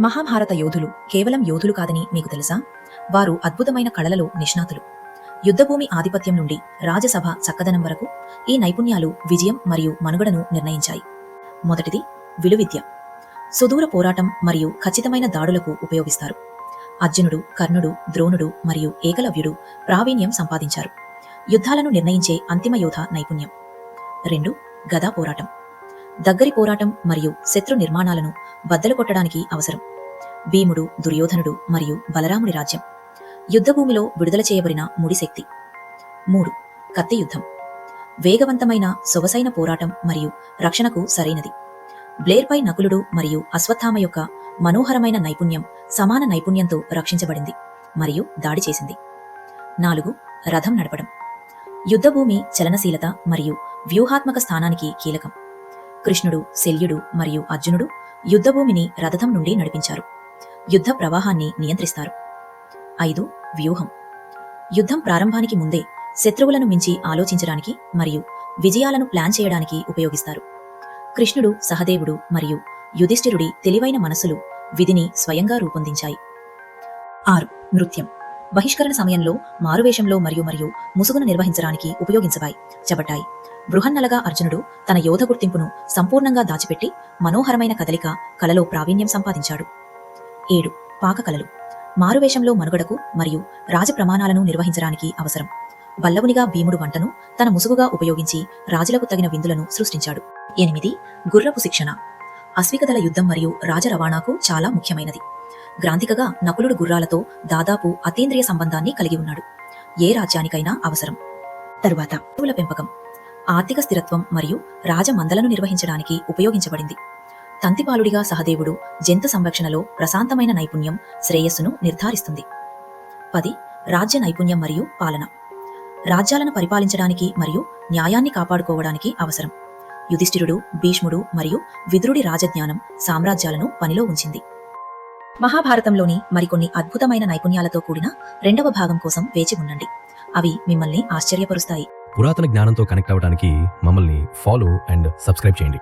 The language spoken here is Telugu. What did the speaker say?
మహాభారత యోధులు కేవలం యోధులు కాదని మీకు తెలుసా? వారు అద్భుతమైన కళలలో నిష్ణాతులు. యుద్ధభూమి ఆధిపత్యం నుండి రాజసభ చక్కదనం వరకు ఈ నైపుణ్యాలు విజయం మరియు మనుగడను నిర్ణయించాయి. మొదటిది విలువిద్య. సుదూర పోరాటం మరియు ఖచ్చితమైన దాడులకు ఉపయోగిస్తారు. అర్జునుడు కర్ణుడు ద్రోణుడు మరియు ఏకలవ్యుడు ప్రావీణ్యం సంపాదించారు. యుద్ధాలను నిర్ణయించే అంతిమ యోధ నైపుణ్యం. రెండు గదా పోరాటం. దగ్గరి పోరాటం మరియు శత్రు నిర్మాణాలను బద్దలు కొట్టడానికి అవసరం. భీముడు దుర్యోధనుడు మరియు బలరాముడి రాజ్యం. యుద్ధభూమిలో విడుదల చేయబడిన ముడిశక్తి మూడు. కత్తి యుద్ధం. వేగవంతమైన సొగసైన పోరాటం మరియు రక్షణకు సరైనది. బ్లేర్పై నకులుడు మరియు అశ్వత్థామ యొక్క మనోహరమైన నైపుణ్యం సమాన నైపుణ్యంతో రక్షించబడింది మరియు దాడి చేసింది. నాలుగు. రథం నడపడం. యుద్ధభూమి చలనశీలత మరియు వ్యూహాత్మక స్థానానికి కీలకం. కృష్ణుడు శల్యుడు మరియు అర్జునుడు యుద్ధభూమిని రథం నుండి నడిపించారు. యుద్ధ ప్రవాహాన్ని నియంత్రిస్తారు. ఐదు వ్యూహం. యుద్ధం ప్రారంభానికి ముందే శత్రువులను మించి ఆలోచించడానికి మరియు విజయాలను ప్లాన్ చేయడానికి ఉపయోగిస్తారు. కృష్ణుడు సహదేవుడు మరియు యుధిష్ఠిరుడి తెలివైన మనసులు విధిని స్వయంగా రూపొందించాయి. ఆరు నృత్యం. బహిష్కరణ సమయంలో మారువేషంలో మరియు మరియు ముసుగును నిర్వహించడానికి ఉపయోగించబాయి చెబట్టాయి బృహన్నలగా అర్జునుడు తన యోధ గుర్తింపును సంపూర్ణంగా దాచిపెట్టి మనోహరమైన కదలిక కలలో ప్రావీణ్యం సంపాదించాడు. ఏడు. పాకకలలు. మారువేషంలో మనుగడకు మరియు రాజ ప్రమాణాలను నిర్వహించడానికి అవసరం. బల్లవునిగా భీముడు వంటను తన ముసుగుగా ఉపయోగించి రాజులకు తగిన విందులను సృష్టించాడు. ఎనిమిది. గుర్రపు శిక్షణ. అశ్వికదల యుద్ధం మరియు రాజ రవాణాకు చాలా ముఖ్యమైనది. గ్రాంతికగా నకులుడు గుర్రాలతో దాదాపు అతీంద్రియ సంబంధాన్ని కలిగి ఉన్నాడు. ఏ రాజ్యానికైనా అవసరం. తరువాత. పశువుల పెంపకం. ఆర్థిక స్థిరత్వం మరియు రాజమందలను నిర్వహించడానికి ఉపయోగించబడింది. తంతిపాలుడిగా సహదేవుడు జంతు సంరక్షణలో ప్రశాంతమైన నైపుణ్యం శ్రేయస్సును నిర్ధారిస్తుంది. పది రాజ్య నైపుణ్యం మరియు పాలన. రాజ్యాలను పరిపాలించడానికి మరియు న్యాయాన్ని కాపాడుకోవడానికి అవసరం. యుధిష్ఠిరుడు భీష్ముడు మరియు విదురుడి రాజజ్ఞానం సామ్రాజ్యాలను పనిలో ఉంచింది. మహాభారతంలోని మరికొన్ని అద్భుతమైన నైపుణ్యాలతో కూడిన రెండవ భాగం కోసం వేచి ఉండండి. అవి మిమ్మల్ని ఆశ్చర్యపరుస్తాయి. పురాతన జ్ఞానంతో కనెక్ట్ అవ్వడానికి మమ్మల్ని ఫాలో అండ్ సబ్స్క్రైబ్ చేయండి.